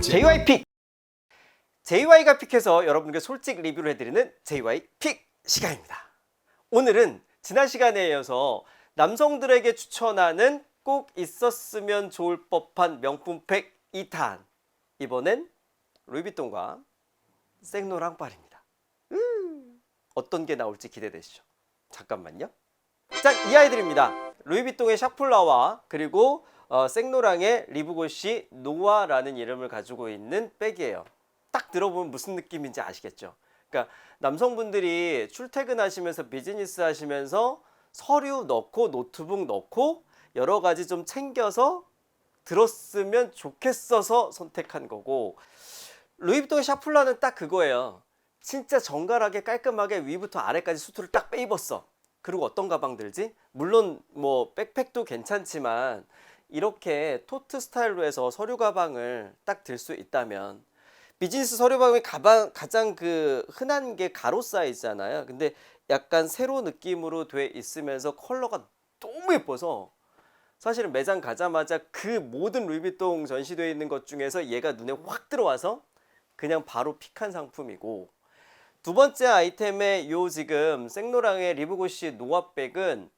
JY 픽! JY가 픽해서 여러분께 솔직 리뷰를 해드리는 JY 픽 시간입니다. 오늘은 지난 시간에 이어서 남성들에게 추천하는 꼭 있었으면 좋을 법한 명품팩 2탄. 이번엔 루이비통과 생노랑빨입니다. 음, 어떤 게 나올지 기대되시죠? 잠깐만요. 자, 이 아이들입니다. 루이비통의 샤플라와 그리고 어, 생노랑의 리브고시 노아라는 이름을 가지고 있는 백이에요. 딱 들어보면 무슨 느낌인지 아시겠죠? 그러니까 남성분들이 출퇴근하시면서 비즈니스 하시면서 서류 넣고 노트북 넣고 여러 가지 좀 챙겨서 들었으면 좋겠어서 선택한 거고 루이비통의 샤플라는 딱 그거예요. 진짜 정갈하게 깔끔하게 위부터 아래까지 수트를 딱 빼입었어. 그리고 어떤 가방 들지? 물론 뭐 백팩도 괜찮지만 이렇게 토트 스타일로 해서 서류 가방을 딱 들 수 있다면 비즈니스 서류 가방의 가방 가장 그 흔한 게 가로 사이즈잖아요. 근데 약간 세로 느낌으로 돼 있으면서 컬러가 너무 예뻐서 사실은 매장 가자마자 그 모든 루이비통 전시되어 있는 것 중에서 얘가 눈에 확 들어와서 그냥 바로 픽한 상품이고 두 번째 아이템의 요 지금 생노랑의 리브고시 노아백은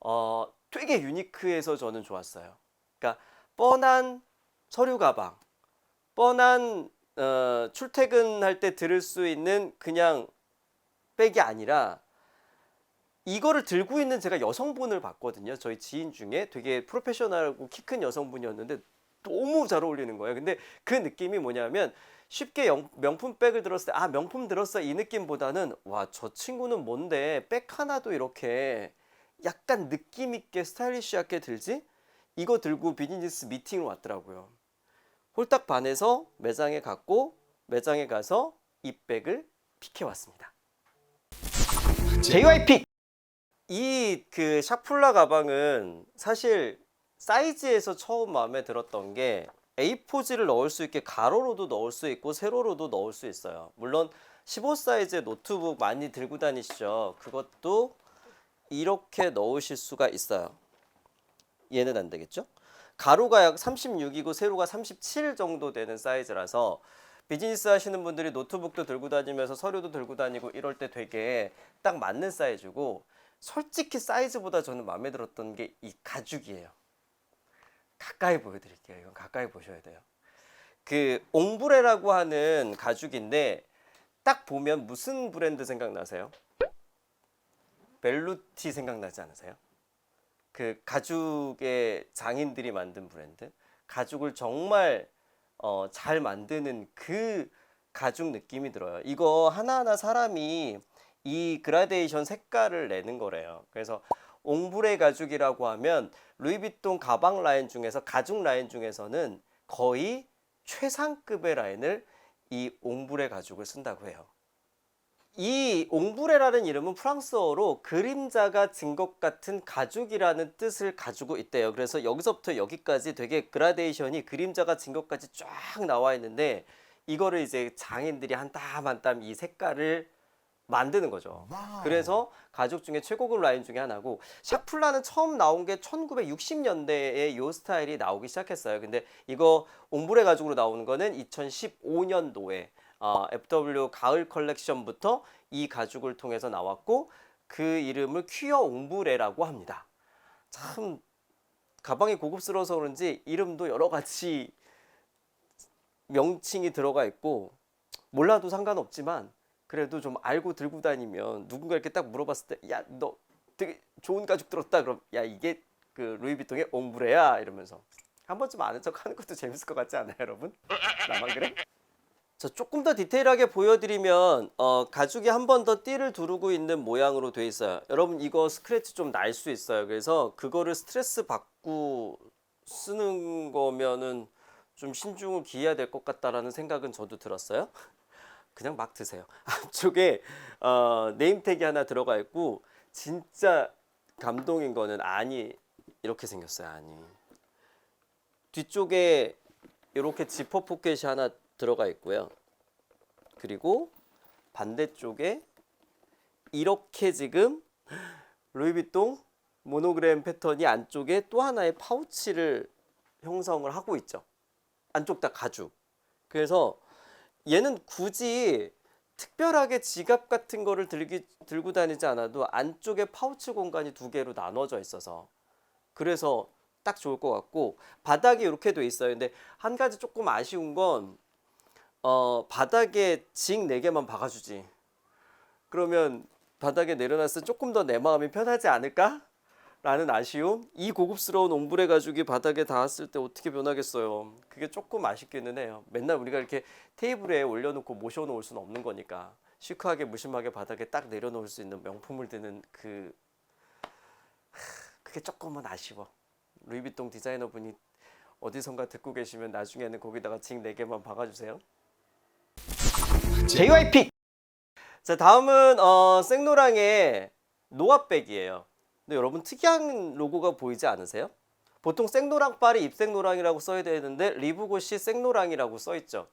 어 되게 유니크해서 저는 좋았어요. 그러니까 뻔한 서류 가방, 뻔한 어, 출퇴근할 때 들을 수 있는 그냥 백이 아니라 이거를 들고 있는 제가 여성분을 봤거든요. 저희 지인 중에 되게 프로페셔널하고 키 큰 여성분이었는데 너무 잘 어울리는 거예요. 근데 그 느낌이 뭐냐면 쉽게 영- 명품 백을 들었을 때 아 명품 들었어 이 느낌보다는 와 저 친구는 뭔데 백 하나도 이렇게 약간 느낌 있게 스타일리시하게 들지? 이거 들고 비즈니스 미팅을 왔더라고요. 홀딱 반해서 매장에 갔고 매장에 가서 이 백을 픽해 왔습니다. JY픽 이 그 샤플라 가방은 사실 사이즈에서 처음 마음에 들었던 게 A4지를 넣을 수 있게 가로로도 넣을 수 있고 세로로도 넣을 수 있어요. 물론 15 사이즈의 노트북 많이 들고 다니시죠. 그것도 이렇게 넣으실 수가 있어요. 얘는 안 되겠죠? 가로가 약 36이고 세로가 37 정도 되는 사이즈라서 비즈니스 하시는 분들이 노트북도 들고 다니면서 서류도 들고 다니고 이럴 때 되게 딱 맞는 사이즈고 솔직히 사이즈보다 저는 마음에 들었던 게 이 가죽이에요. 가까이 보여드릴게요. 이건 가까이 보셔야 돼요. 그 옹브레라고 하는 가죽인데 딱 보면 무슨 브랜드 생각나세요? 벨루티 생각나지 않으세요? 그 가죽의 장인들이 만든 브랜드 가죽을 정말 어, 잘 만드는 그 가죽 느낌이 들어요. 이거 하나하나 사람이 이 그라데이션 색깔을 내는 거래요. 그래서 옹브레 가죽이라고 하면 루이비통 가방 라인 중에서 가죽 라인 중에서는 거의 최상급의 라인을 이 옹브레 가죽을 쓴다고 해요. 이 옹브레라는 이름은 프랑스어로 그림자가 진 것 같은 가죽이라는 뜻을 가지고 있대요. 그래서 여기서부터 여기까지 되게 그라데이션이 그림자가 진 것까지 쫙 나와 있는데 이거를 이제 장인들이 한 땀 한 땀 이 색깔을 만드는 거죠. 그래서 가죽 중에 최고급 라인 중에 하나고 샤플라는 처음 나온 게 1960년대에 이 스타일이 나오기 시작했어요. 근데 이거 옹브레 가죽으로 나오는 거는 2015년도에 어, FW 가을 컬렉션부터 이 가죽을 통해서 나왔고 그 이름을 퀴어 옹브레라고 합니다. 참 가방이 고급스러워서 그런지 이름도 여러 가지 명칭이 들어가 있고 몰라도 상관없지만 그래도 좀 알고 들고 다니면 누군가 이렇게 딱 물어봤을 때 야 너 되게 좋은 가죽 들었다 그럼 야 이게 그 루이비통의 옹브레야 이러면서 한 번쯤 아는 척 하는 것도 재밌을 것 같지 않아요 여러분? 나만 그래? 자, 조금 더 디테일하게 보여드리면 어, 가죽이 한 번 더 띠를 두르고 있는 모양으로 돼 있어요. 여러분 이거 스크래치 좀 날 수 있어요. 그래서 그거를 스트레스 받고 쓰는 거면은 좀 신중을 기해야 될 것 같다라는 생각은 저도 들었어요. 그냥 막 드세요. 앞쪽에 어, 네임택이 하나 들어가 있고 진짜 감동인 거는 아니 이렇게 생겼어요. 아니 뒤쪽에 이렇게 지퍼 포켓이 하나 들어가 있고요. 그리고 반대쪽에 이렇게 지금 루이비통 모노그램 패턴이 안쪽에 또 하나의 파우치를 형성을 하고 있죠. 안쪽 다 가죽. 그래서 얘는 굳이 특별하게 지갑 같은 거를 들기, 들고 다니지 않아도 안쪽에 파우치 공간이 두 개로 나눠져 있어서 그래서 딱 좋을 것 같고 바닥이 이렇게 돼 있어요. 근데 한 가지 조금 아쉬운 건 어, 바닥에 징네 개만 박아주지. 그러면 바닥에 내려놨을 때 조금 더 내 마음이 편하지 않을까? 라는 아쉬움. 이 고급스러운 옴브레 가죽이 바닥에 닿았을 때 어떻게 변하겠어요. 그게 조금 아쉽기는 해요. 맨날 우리가 이렇게 테이블에 올려놓고 모셔놓을 수는 없는 거니까. 시크하게 무심하게 바닥에 딱 내려놓을 수 있는 명품을 드는 그 하, 그게 조금은 아쉬워. 루이비통 디자이너 분이 어디선가 듣고 계시면 나중에는 거기다가 징 4개만 박아주세요. JYP! 자 다음은 어, 생노랑의 노아백이에요. 근데 여러분 특이한 로고가 보이지 않으세요? 보통 생노랑 빨이 입생노랑이라고 써야 되는데 리브고시 생노랑이라고 써 있죠.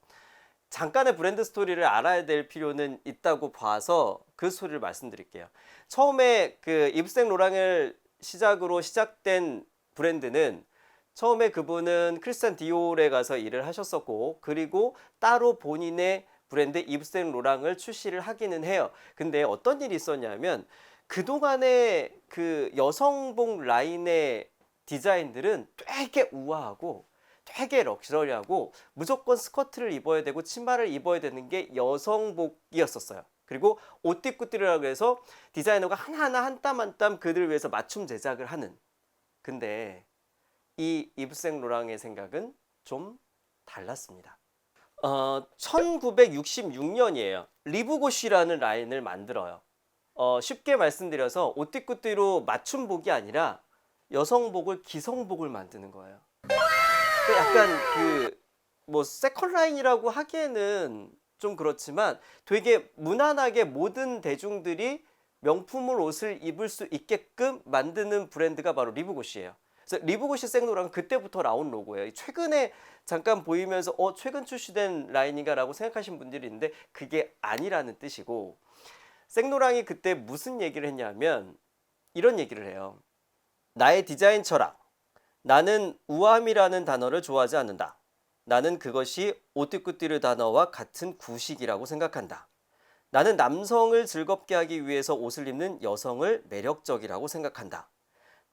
잠깐의 브랜드 스토리를 알아야 될 필요는 있다고 봐서 그 스토리를 말씀드릴게요. 처음에 그 입생 로랑을 시작으로 시작된 브랜드는 처음에 그분은 크리스찬 디올에 가서 일을 하셨었고 그리고 따로 본인의 브랜드 입생 로랑을 출시를 하기는 해요. 근데 어떤 일이 있었냐면 그동안의 그 여성복 라인의 디자인들은 되게 우아하고 되게 럭셔리하고 무조건 스커트를 입어야 되고 치마를 입어야 되는 게 여성복이었었어요. 그리고 옷띠꾸띠라고 해서 디자이너가 하나하나 한 땀 한 땀 그들을 위해서 맞춤 제작을 하는. 근데 이 이브생 로랑의 생각은 좀 달랐습니다. 어, 1966년이에요. 리브고시라는 라인을 만들어요. 어, 쉽게 말씀드려서 옷띠꾸띠로 맞춤복이 아니라 여성복을 기성복을 만드는 거예요. 그 약간 그 뭐 세컨 라인이라고 하기에는 좀 그렇지만 되게 무난하게 모든 대중들이 명품을 옷을 입을 수 있게끔 만드는 브랜드가 바로 리브고시예요. 그래서 리브고시 생노랑 그때부터 나온 로고예요. 최근에 잠깐 보이면서 어 최근 출시된 라인인가라고 생각하신 분들이 있는데 그게 아니라는 뜻이고 생노랑이 그때 무슨 얘기를 했냐면 이런 얘기를 해요. 나의 디자인 철학. 나는 우아함이라는 단어를 좋아하지 않는다. 나는 그것이 오띠꾸띠르 단어와 같은 구식이라고 생각한다. 나는 남성을 즐겁게 하기 위해서 옷을 입는 여성을 매력적이라고 생각한다.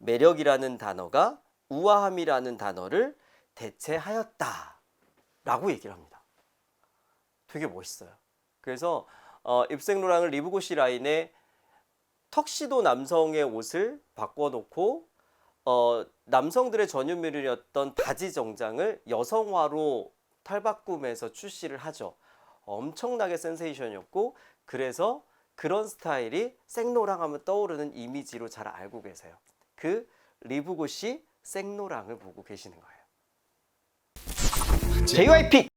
매력이라는 단어가 우아함이라는 단어를 대체하였다. 라고 얘기를 합니다. 되게 멋있어요. 그래서 어, 입생로랑을 리브고시 라인에 턱시도 남성의 옷을 바꿔놓고 어, 남성들의 전유물이었던 바지 정장을 여성화로 탈바꿈해서 출시를 하죠. 엄청나게 센세이션이었고 그래서 그런 스타일이 생노랑 하면 떠오르는 이미지로 잘 알고 계세요. 그 리브고시 생노랑을 보고 계시는 거예요. JYP!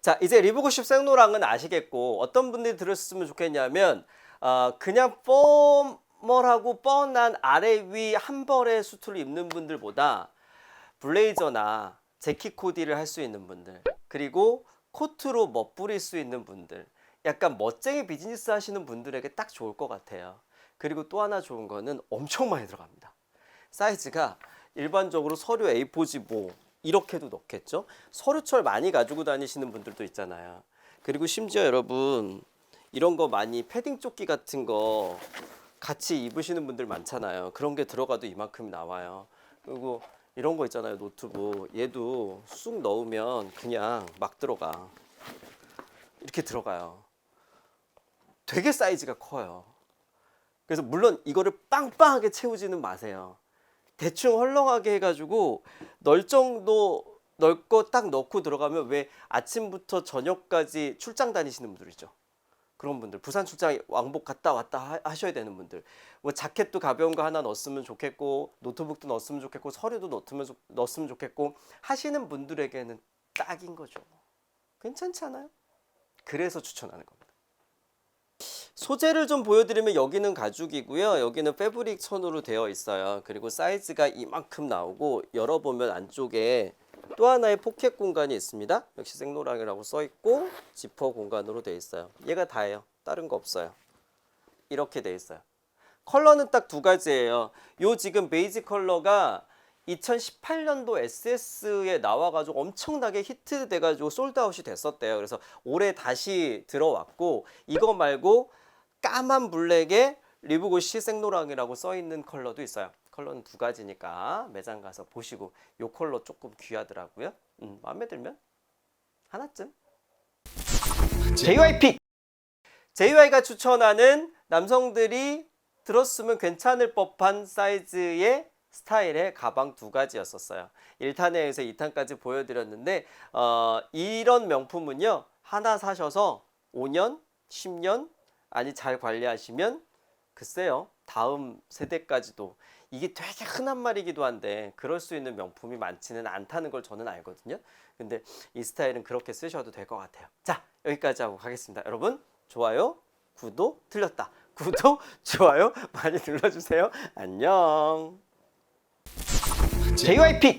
자 이제 리브고시 생노랑은 아시겠고 어떤 분들이 들었으면 좋겠냐면 어, 그냥 뻔멀하고 뻔한 아래 위 한 벌의 수트를 입는 분들보다 블레이저나 재킷 코디를 할 수 있는 분들 그리고 코트로 멋부릴 수 있는 분들 약간 멋쟁이 비즈니스 하시는 분들에게 딱 좋을 것 같아요 그리고 또 하나 좋은 거는 엄청 많이 들어갑니다 사이즈가 일반적으로 서류 A4지 뭐 이렇게도 넣겠죠 서류철 많이 가지고 다니시는 분들도 있잖아요 그리고 심지어 여러분 이런 거 많이 패딩 조끼 같은 거 같이 입으시는 분들 많잖아요. 그런 게 들어가도 이만큼 나와요. 그리고 이런 거 있잖아요. 노트북. 얘도 쑥 넣으면 그냥 막 들어가. 이렇게 들어가요. 되게 사이즈가 커요. 그래서 물론 이거를 빵빵하게 채우지는 마세요. 대충 헐렁하게 해가지고 널 정도 넓고 딱 넣고 들어가면 왜 아침부터 저녁까지 출장 다니시는 분들 있죠. 그런 분들 부산 출장 왕복 갔다 왔다 하- 하셔야 되는 분들 뭐 자켓도 가벼운 거 하나 넣었으면 좋겠고 노트북도 넣었으면 좋겠고 서류도 넣었으면, 좋- 넣었으면 좋겠고 하시는 분들에게는 딱인 거죠 괜찮지 않아요? 그래서 추천하는 겁니다 소재를 좀 보여드리면 여기는 가죽이고요 여기는 패브릭 천으로 되어 있어요 그리고 사이즈가 이만큼 나오고 열어보면 안쪽에 또 하나의 포켓 공간이 있습니다. 역시 생노랑이라고 써 있고 지퍼 공간으로 되어 있어요. 얘가 다예요. 다른 거 없어요. 이렇게 되어 있어요. 컬러는 딱 두 가지예요. 요 지금 베이지 컬러가 2018년도 SS에 나와가지고 엄청나게 히트돼가지고 솔드아웃이 됐었대요. 그래서 올해 다시 들어왔고 이거 말고 까만 블랙에 리브고시 생노랑이라고 써 있는 컬러도 있어요. 컬러는 두 가지니까 매장 가서 보시고 요 컬러 조금 귀하더라고요. 음, 마음에 들면 하나쯤. JYP JY가 추천하는 남성들이 들었으면 괜찮을 법한 사이즈의 스타일의 가방 두 가지였었어요. 1탄에서 2탄까지 보여드렸는데 어, 이런 명품은요 하나 사셔서 5년, 10년 아니 잘 관리하시면 글쎄요 다음 세대까지도 이게 되게 흔한 말이기도 한데 그럴 수 있는 명품이 많지는 않다는 걸 저는 알거든요. 근데 이 스타일은 그렇게 쓰셔도 될 것 같아요. 자 여기까지 하고 가겠습니다. 여러분 좋아요, 구독 틀렸다. 구독, 좋아요 많이 눌러주세요. 안녕. JYP